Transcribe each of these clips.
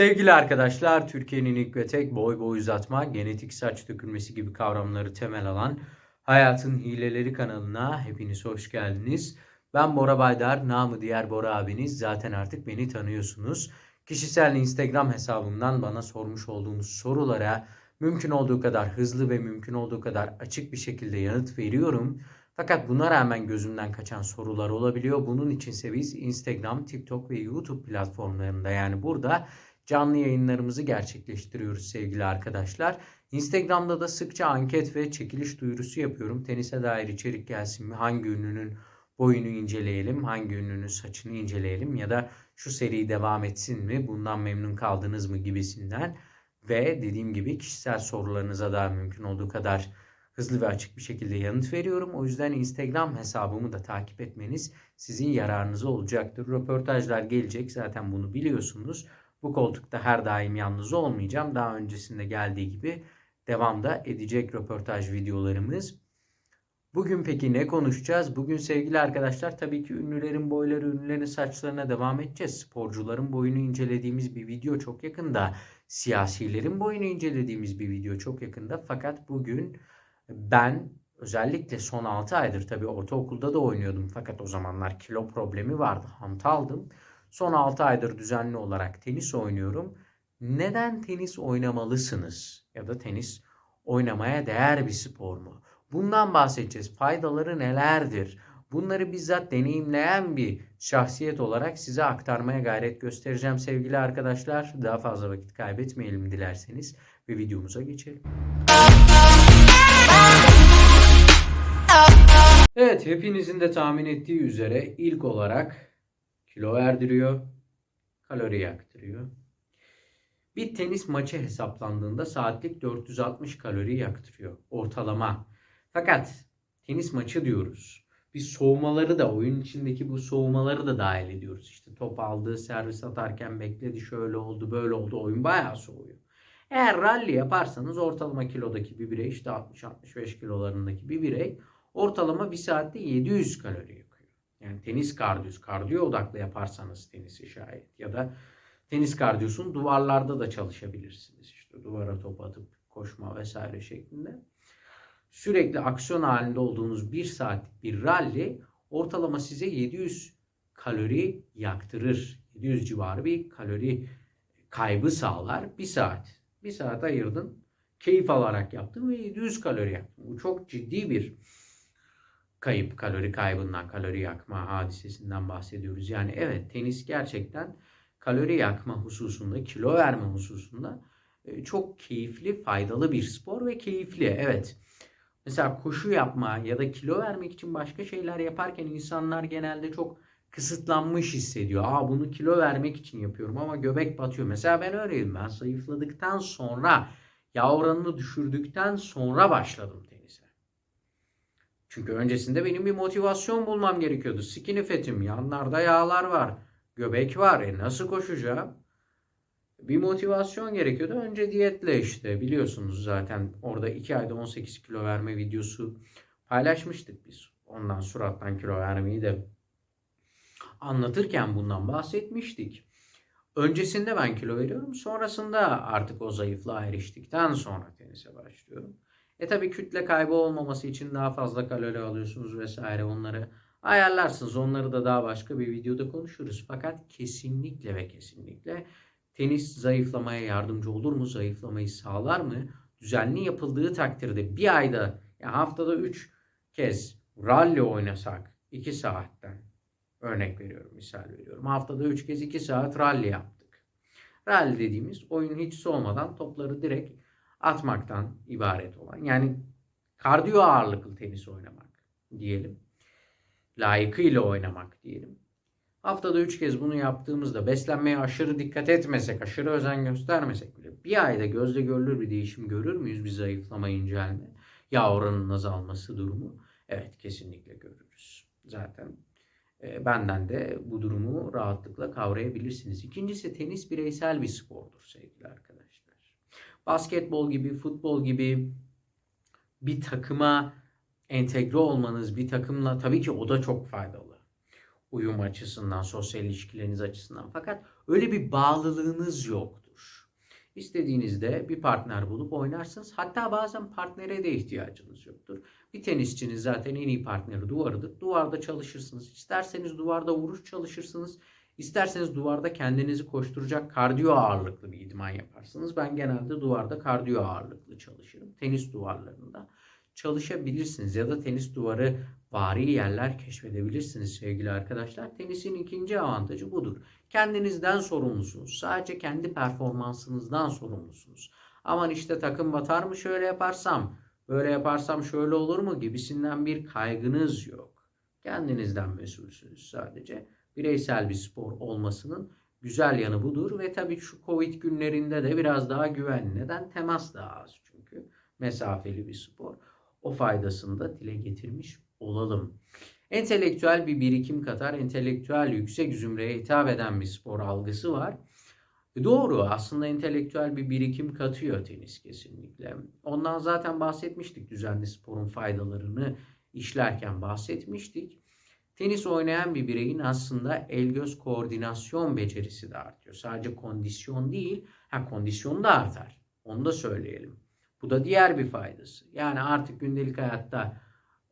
Sevgili arkadaşlar, Türkiye'nin ilk ve tek boy boy uzatma, genetik saç dökülmesi gibi kavramları temel alan Hayatın Hileleri kanalına hepiniz hoş geldiniz. Ben Bora Baydar, namı diğer Bora abiniz. Zaten artık beni tanıyorsunuz. Kişisel Instagram hesabımdan bana sormuş olduğunuz sorulara mümkün olduğu kadar hızlı ve mümkün olduğu kadar açık bir şekilde yanıt veriyorum. Fakat buna rağmen gözümden kaçan sorular olabiliyor. Bunun içinse biz Instagram, TikTok ve YouTube platformlarında yani burada canlı yayınlarımızı gerçekleştiriyoruz sevgili arkadaşlar. Instagram'da da sıkça anket ve çekiliş duyurusu yapıyorum. Tenise dair içerik gelsin mi? Hangi ünlünün boyunu inceleyelim? Hangi ünlünün saçını inceleyelim? Ya da şu seri devam etsin mi? Bundan memnun kaldınız mı? Gibisinden. Ve dediğim gibi kişisel sorularınıza da mümkün olduğu kadar hızlı ve açık bir şekilde yanıt veriyorum. O yüzden Instagram hesabımı da takip etmeniz sizin yararınıza olacaktır. Röportajlar gelecek zaten bunu biliyorsunuz. Bu koltukta her daim yalnız olmayacağım. Daha öncesinde geldiği gibi devamda edecek röportaj videolarımız. Bugün peki ne konuşacağız? Bugün sevgili arkadaşlar tabii ki ünlülerin boyları, ünlülerin saçlarına devam edeceğiz. Sporcuların boyunu incelediğimiz bir video çok yakında. Siyasilerin boyunu incelediğimiz bir video çok yakında. Fakat bugün ben özellikle son 6 aydır tabii ortaokulda da oynuyordum. Fakat o zamanlar kilo problemi vardı. Hantaldım. Son 6 aydır düzenli olarak tenis oynuyorum. Neden tenis oynamalısınız? Ya da tenis oynamaya değer bir spor mu? Bundan bahsedeceğiz. Faydaları nelerdir? Bunları bizzat deneyimleyen bir şahsiyet olarak size aktarmaya gayret göstereceğim sevgili arkadaşlar. Daha fazla vakit kaybetmeyelim dilerseniz ve videomuza geçelim. Evet, hepinizin de tahmin ettiği üzere ilk olarak kilo verdiriyor, kalori yaktırıyor. Bir tenis maçı hesaplandığında saatlik 460 kalori yaktırıyor ortalama. Fakat tenis maçı diyoruz. Biz soğumaları da oyun içindeki bu soğumaları da dahil ediyoruz. İşte top aldı, servis atarken bekledi, şöyle oldu, böyle oldu. Oyun bayağı soğuyor. Eğer rally yaparsanız ortalama kilodaki bir birey işte 60-65 kilolarındaki bir birey ortalama bir saatte 700 kalori. Yani tenis kardiyosu, kardiyo odaklı yaparsanız tenisi şayet ya da tenis kardiyosunu duvarlarda da çalışabilirsiniz. İşte duvara top atıp koşma vesaire şeklinde. Sürekli aksiyon halinde olduğunuz bir saatlik bir rally ortalama size 700 kalori yaktırır. 700 civarı bir kalori kaybı sağlar. Bir saat. Bir saat ayırdın. Keyif alarak yaptın ve 700 kalori yaktın. Bu çok ciddi bir kayıp, kalori kaybından, kalori yakma hadisesinden bahsediyoruz. Yani evet tenis gerçekten kalori yakma hususunda, kilo verme hususunda e, çok keyifli, faydalı bir spor ve keyifli. Evet. Mesela koşu yapma ya da kilo vermek için başka şeyler yaparken insanlar genelde çok kısıtlanmış hissediyor. Aa bunu kilo vermek için yapıyorum ama göbek batıyor. Mesela ben öyleyim. Ben zayıfladıktan sonra yağ oranını düşürdükten sonra başladım. Çünkü öncesinde benim bir motivasyon bulmam gerekiyordu. Skinny fat'im, yanlarda yağlar var, göbek var. E nasıl koşacağım? Bir motivasyon gerekiyordu. Önce diyetle işte biliyorsunuz zaten orada 2 ayda 18 kilo verme videosu paylaşmıştık biz. Ondan surattan kilo vermeyi de anlatırken bundan bahsetmiştik. Öncesinde ben kilo veriyorum. Sonrasında artık o zayıflığa eriştikten sonra tenise başlıyorum. E tabi kütle kaybı olmaması için daha fazla kalori alıyorsunuz vesaire onları ayarlarsınız. Onları da daha başka bir videoda konuşuruz. Fakat kesinlikle ve kesinlikle tenis zayıflamaya yardımcı olur mu? Zayıflamayı sağlar mı? Düzenli yapıldığı takdirde bir ayda yani haftada 3 kez rally oynasak 2 saatten örnek veriyorum misal veriyorum. Haftada 3 kez 2 saat rally yaptık. Rally dediğimiz oyun hiç soğumadan topları direkt atmaktan ibaret olan yani kardiyo ağırlıklı tenis oynamak diyelim. Layıkıyla oynamak diyelim. Haftada 3 kez bunu yaptığımızda beslenmeye aşırı dikkat etmesek, aşırı özen göstermesek bile bir ayda gözle görülür bir değişim görür müyüz bir zayıflama, incelme, yağ oranının azalması durumu? Evet kesinlikle görürüz. Zaten e, benden de bu durumu rahatlıkla kavrayabilirsiniz. İkincisi tenis bireysel bir spordur sevgili arkadaşlar. Basketbol gibi, futbol gibi bir takıma entegre olmanız, bir takımla tabii ki o da çok faydalı. Uyum açısından, sosyal ilişkileriniz açısından. Fakat öyle bir bağlılığınız yoktur. İstediğinizde bir partner bulup oynarsınız. Hatta bazen partnere de ihtiyacınız yoktur. Bir tenisçinin zaten en iyi partneri duvarıdır. Duvarda çalışırsınız. İsterseniz duvarda vuruş çalışırsınız. İsterseniz duvarda kendinizi koşturacak kardiyo ağırlıklı bir idman yaparsınız. Ben genelde duvarda kardiyo ağırlıklı çalışırım. Tenis duvarlarında çalışabilirsiniz ya da tenis duvarı vari yerler keşfedebilirsiniz sevgili arkadaşlar. Tenisin ikinci avantajı budur. Kendinizden sorumlusunuz. Sadece kendi performansınızdan sorumlusunuz. Aman işte takım batar mı şöyle yaparsam, böyle yaparsam şöyle olur mu gibisinden bir kaygınız yok. Kendinizden mesulsünüz sadece. Bireysel bir spor olmasının güzel yanı budur ve tabii şu Covid günlerinde de biraz daha güvenli. Neden? Temas daha az çünkü. Mesafeli bir spor. O faydasını da dile getirmiş olalım. Entelektüel bir birikim katar, entelektüel yüksek zümreye hitap eden bir spor algısı var. Doğru aslında entelektüel bir birikim katıyor tenis kesinlikle. Ondan zaten bahsetmiştik düzenli sporun faydalarını işlerken bahsetmiştik. Tenis oynayan bir bireyin aslında el göz koordinasyon becerisi de artıyor. Sadece kondisyon değil, ha kondisyon da artar. Onu da söyleyelim. Bu da diğer bir faydası. Yani artık gündelik hayatta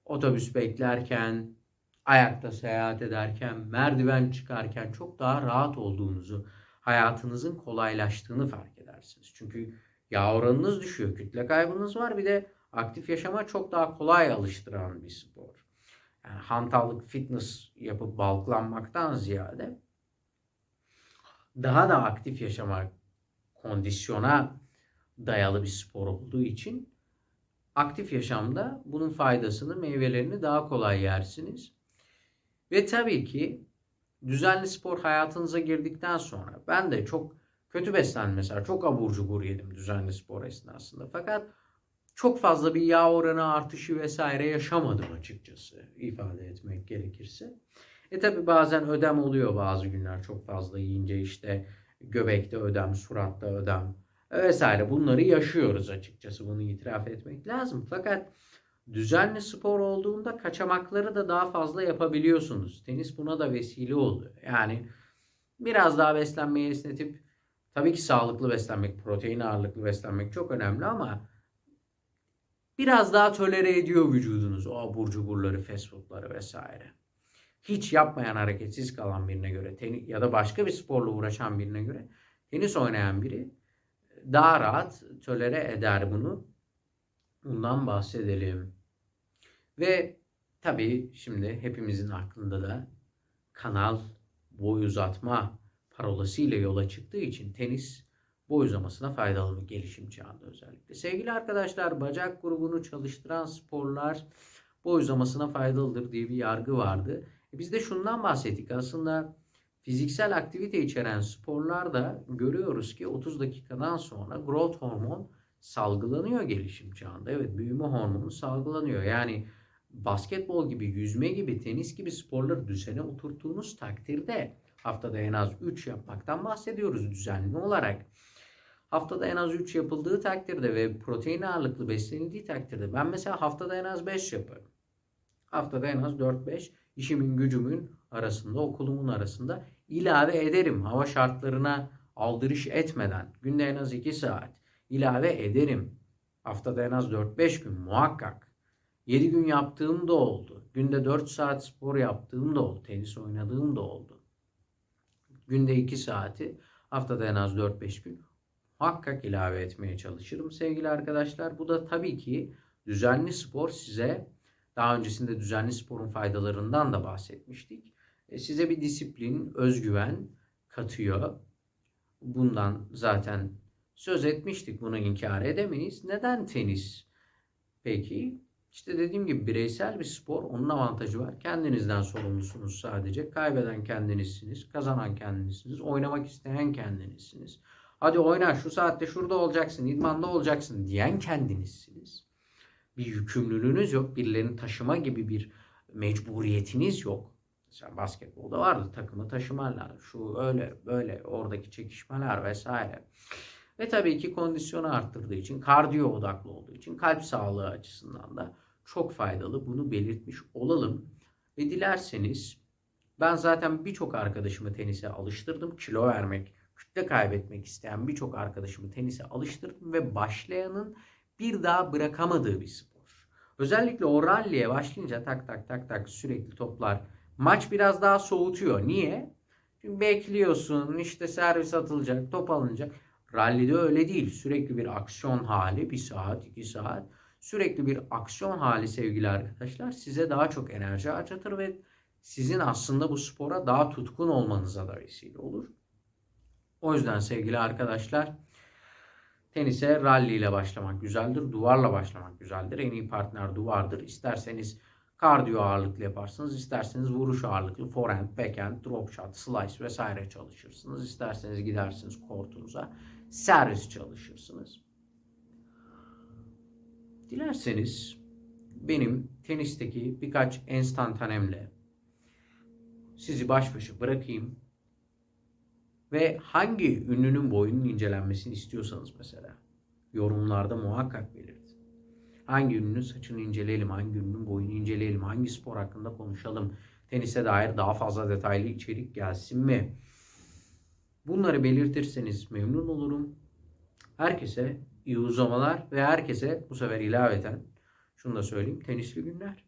otobüs beklerken, ayakta seyahat ederken, merdiven çıkarken çok daha rahat olduğunuzu, hayatınızın kolaylaştığını fark edersiniz. Çünkü yağ oranınız düşüyor, kütle kaybınız var. Bir de aktif yaşama çok daha kolay alıştıran bir spor. Yani hantallık, fitness yapıp balklanmaktan ziyade daha da aktif yaşama, kondisyona dayalı bir spor olduğu için aktif yaşamda bunun faydasını, meyvelerini daha kolay yersiniz. Ve tabii ki düzenli spor hayatınıza girdikten sonra ben de çok kötü beslendim mesela. Çok abur cubur yedim düzenli spor esnasında. Fakat çok fazla bir yağ oranı artışı vesaire yaşamadım açıkçası ifade etmek gerekirse. E tabi bazen ödem oluyor bazı günler çok fazla yiyince işte göbekte ödem, suratta ödem vesaire bunları yaşıyoruz açıkçası bunu itiraf etmek lazım. Fakat düzenli spor olduğunda kaçamakları da daha fazla yapabiliyorsunuz. Tenis buna da vesile oluyor. Yani biraz daha beslenmeyi esnetip tabii ki sağlıklı beslenmek, protein ağırlıklı beslenmek çok önemli ama biraz daha tolere ediyor vücudunuz o abur cuburları, fast foodları vesaire. Hiç yapmayan hareketsiz kalan birine göre tenis, ya da başka bir sporla uğraşan birine göre tenis oynayan biri daha rahat tolere eder bunu. Bundan bahsedelim. Ve tabii şimdi hepimizin aklında da kanal boy uzatma parolasıyla yola çıktığı için tenis boy uzamasına faydalı gelişim çağında özellikle. Sevgili arkadaşlar bacak grubunu çalıştıran sporlar boy uzamasına faydalıdır diye bir yargı vardı. E biz de şundan bahsettik aslında fiziksel aktivite içeren sporlarda görüyoruz ki 30 dakikadan sonra growth hormon salgılanıyor gelişim çağında. Evet büyüme hormonu salgılanıyor. Yani basketbol gibi, yüzme gibi, tenis gibi sporları düzene oturttuğunuz takdirde haftada en az 3 yapmaktan bahsediyoruz düzenli olarak. Haftada en az 3 yapıldığı takdirde ve protein ağırlıklı beslenildiği takdirde ben mesela haftada en az 5 yaparım. Haftada en az 4-5 işimin gücümün arasında, okulumun arasında ilave ederim. Hava şartlarına aldırış etmeden günde en az 2 saat ilave ederim. Haftada en az 4-5 gün muhakkak. 7 gün yaptığım da oldu. Günde 4 saat spor yaptığım da oldu. Tenis oynadığım da oldu. Günde 2 saati haftada en az 4-5 gün muhakkak ilave etmeye çalışırım sevgili arkadaşlar. Bu da tabii ki düzenli spor size daha öncesinde düzenli sporun faydalarından da bahsetmiştik. E, size bir disiplin, özgüven katıyor. Bundan zaten söz etmiştik. Bunu inkar edemeyiz. Neden tenis? Peki işte dediğim gibi bireysel bir spor. Onun avantajı var. Kendinizden sorumlusunuz sadece. Kaybeden kendinizsiniz. Kazanan kendinizsiniz. Oynamak isteyen kendinizsiniz. Hadi oyna şu saatte şurada olacaksın. idmanda olacaksın diyen kendinizsiniz. Bir yükümlülüğünüz yok. Birilerini taşıma gibi bir mecburiyetiniz yok. Mesela basketbolda vardı takımı taşımalar. Şu öyle böyle oradaki çekişmeler vesaire. Ve tabii ki kondisyonu arttırdığı için, kardiyo odaklı olduğu için kalp sağlığı açısından da çok faydalı. Bunu belirtmiş olalım. Ve dilerseniz ben zaten birçok arkadaşımı tenise alıştırdım. Kilo vermek kütle kaybetmek isteyen birçok arkadaşımı tenise alıştırdım ve başlayanın bir daha bırakamadığı bir spor. Özellikle o rally'e başlayınca tak tak tak tak sürekli toplar. Maç biraz daha soğutuyor. Niye? Çünkü bekliyorsun işte servis atılacak, top alınacak. Rally'de öyle değil. Sürekli bir aksiyon hali. Bir saat, iki saat. Sürekli bir aksiyon hali sevgili arkadaşlar. Size daha çok enerji harcatır ve sizin aslında bu spora daha tutkun olmanıza da vesile olur. O yüzden sevgili arkadaşlar tenise rally ile başlamak güzeldir. Duvarla başlamak güzeldir. En iyi partner duvardır. İsterseniz kardiyo ağırlıklı yaparsınız. isterseniz vuruş ağırlıklı forehand, backhand, drop shot, slice vesaire çalışırsınız. İsterseniz gidersiniz kortunuza servis çalışırsınız. Dilerseniz benim tenisteki birkaç enstantanemle sizi baş başa bırakayım ve hangi ünlünün boyunun incelenmesini istiyorsanız mesela yorumlarda muhakkak belirtin. Hangi ünlünün saçını inceleyelim, hangi ünlünün boyunu inceleyelim, hangi spor hakkında konuşalım, tenise dair daha fazla detaylı içerik gelsin mi? Bunları belirtirseniz memnun olurum. Herkese iyi uzamalar ve herkese bu sefer ilaveten şunu da söyleyeyim tenisli günler.